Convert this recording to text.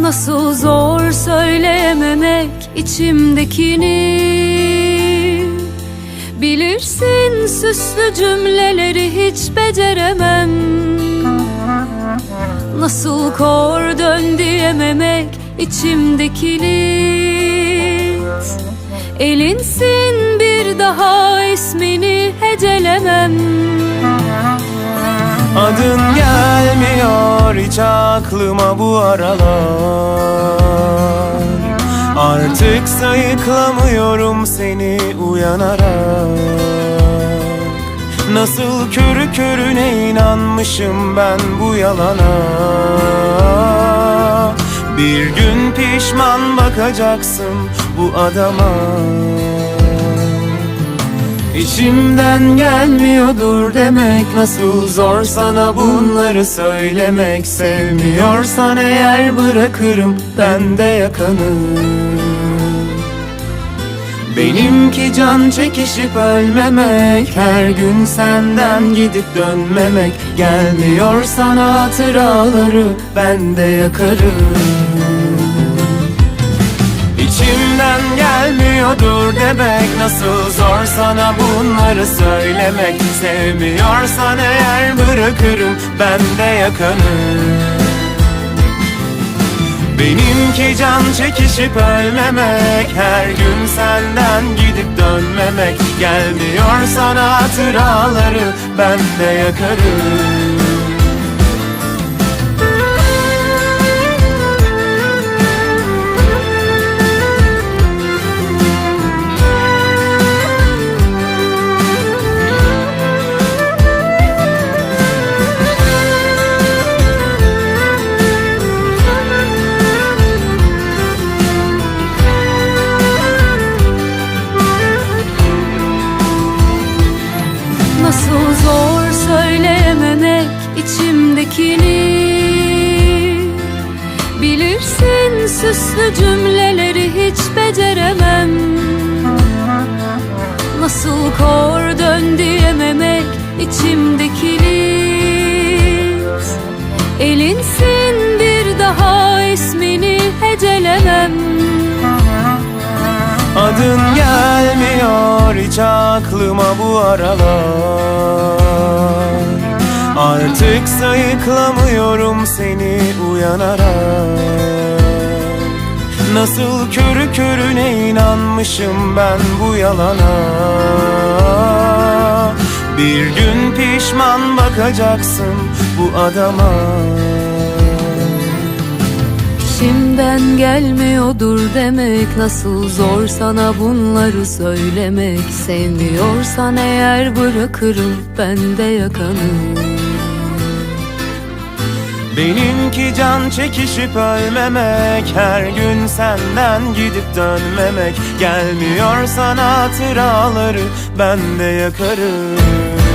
Nasıl zor söyleyememek içimdekini. Bilirsin süslü cümleleri hiç beceremem. Nasıl kor dön diyememek içimdekini. Elinsin bir daha ismini hecelemem. Adın gelmiyor hiç aklıma bu aralar. Artık sayıklamıyorum seni uyanarak. Nasıl körü körüne inanmışım ben bu yalana. Bir gün pişman bakacaksın bu adama İçimden gelmiyordur demek. Nasıl zor sana bunları söylemek. Sevmiyorsan eğer bırakırım ben de yakanı Benimki can çekişip ölmemek. Her gün senden gidip dönmemek. Gelmiyor sana hatıraları ben de yakarım gelmiyordur demek. Nasıl zor sana bunları söylemek. Sevmiyorsan eğer bırakırım ben de yakanı Benimki can çekişip ölmemek. Her gün senden gidip dönmemek. Gelmiyor sana hatıraları ben de yakarım içimdekini Bilirsin süslü cümleleri hiç beceremem. Nasıl kor dön diyememek içimdekini? Elinsin bir daha ismini hecelemem. Adın gelmiyor hiç aklıma bu aralar Artık sayıklamıyorum seni uyanarak. Nasıl körü körüne inanmışım ben bu yalana? Bir gün pişman bakacaksın bu adama. İçimden gelmiyordur demek Nasıl zor sana bunları söylemek. Sevmiyorsan eğer bırakırım ben de yakanı Benimki can çekişip ölmemek Her gün senden gidip dönmemek. Gelmiyor sana hatıraları ben de yakarım